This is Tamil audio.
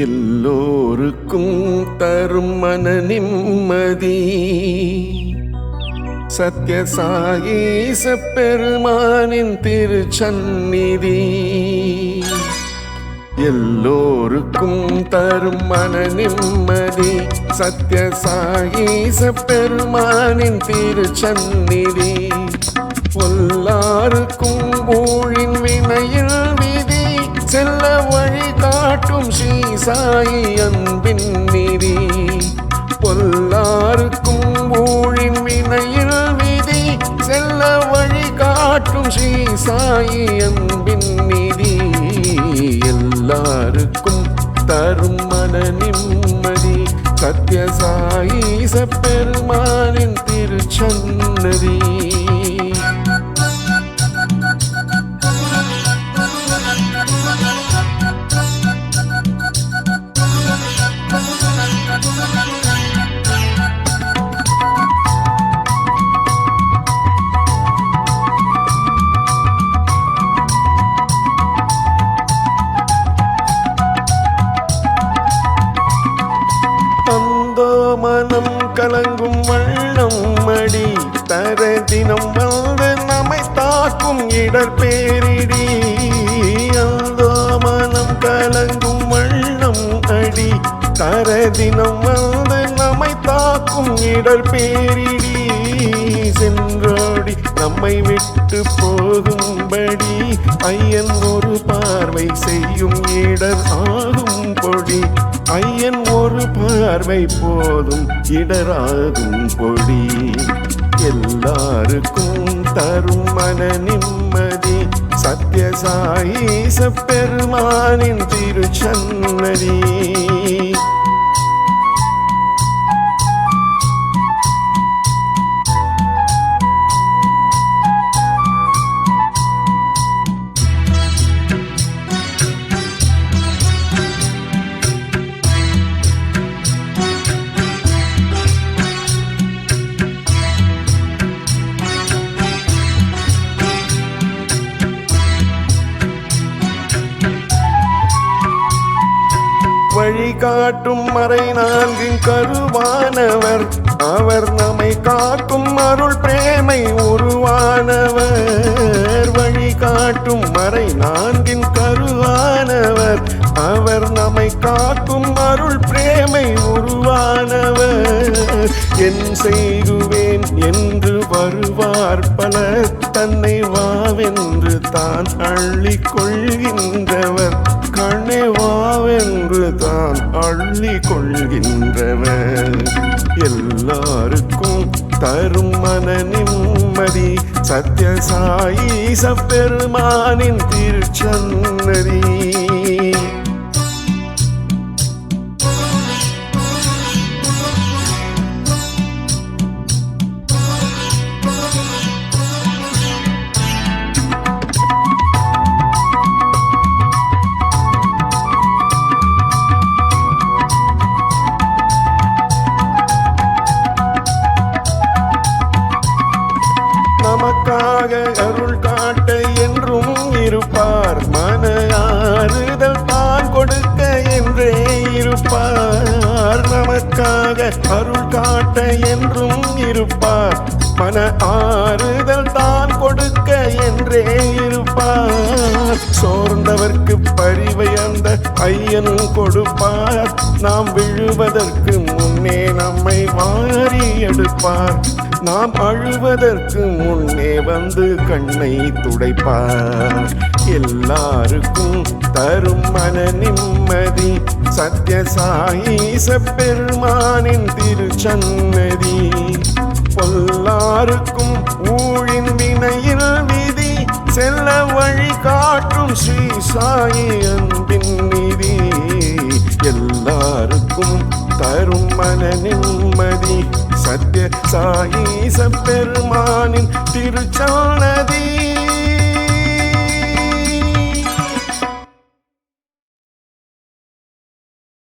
எல்லோருக்கும் தரும் மன நிம்மதி. சத்யசாயீச பெருமானின் திருச்சந்நிதி. எல்லோருக்கும் தரும் மன நிம்மதி. சத்யசாயீச பெருமானின் திருச்சந்நிதி. பொல்லாருக்கும் ஊழின் வினையில் விதி. செல்ல வழி காட்டும் ஸ்ரீ சாயி அன்பின் நிதி. பொல்லாருக்கும் ஊழின் வினையில் விதி. செல்ல வழி காட்டும் ஸ்ரீ சாயி அன்பின் நிதி. எல்லாருக்கும் தரும் மன நிம்மதி. சத்யசாயீச பெருமானின் திருச்சன்னதி. கலங்கும் வண்ணம் மடி தர தினம் வந்து நம்மை தாக்கும் இடர் பேரிடி. அந்தோ மனம் கலங்கும் வண்ணம் அடி தர தினம் வந்து நம்மை தாக்கும் இடர் பேரிடி. சென்றோடி நம்மை விட்டு போகும் போகும்படி ஐயன் ஒரு பார்வை செய்யும் இடர் ஆகும் பொடி. ஐயன் ஒரு பார்வை போதும் இடராகும் பொடி. எல்லாருக்கும் தரும் மன நிம்மதி. சத்யசாயி பெருமானின் திருச்சன்னதி. வழிகாட்டும் மறை நான்கின் கருவானவர். அவர் நம்மை காக்கும் அருள் பிரேமை உருவானவர். வழிகாட்டும் மறை நான்கின் கருவானவர். அவர் நம்மை காக்கும் அருள் பிரேமை உருவானவர். என் செய்குவேன் என்று வருவார் பல தன்னை வாவென்று தான் அள்ளிக்கொள்கின்றவர் கண்ணே வாவென்று தான் அள்ளி கொள்கின்றவர். எல்லாருக்கும் தரும் மன நிம்மதி சத்யசாயி சப்பெருமானின் திருச்சந்த அருள் காட்ட என்றும் இருப்பார். மன ஆறுதல் தான் கொடுக்க என்றே இருப்பார். சோர்ந்தவர்க்கு பரிவை அந்த ஐயன் கொடுப்பார். நாம் விழுவதற்கு முன்னே நம்மை வாரி எடுப்பார். நாம் அழுவதற்கு முன்னே வந்து கண்ணை துடைப்பார். எல்லாருக்கும் தரும் மன நிம்மதி சத்யசாயீச பெருமானின் திருச்சன்னதி. பொல்லாருக்கும் ஊழின் வினையில் விதி செல்ல வழி காட்டும் ஸ்ரீ சாயி சத்ய சாயீச பெருமானின் திருச்சானதீ.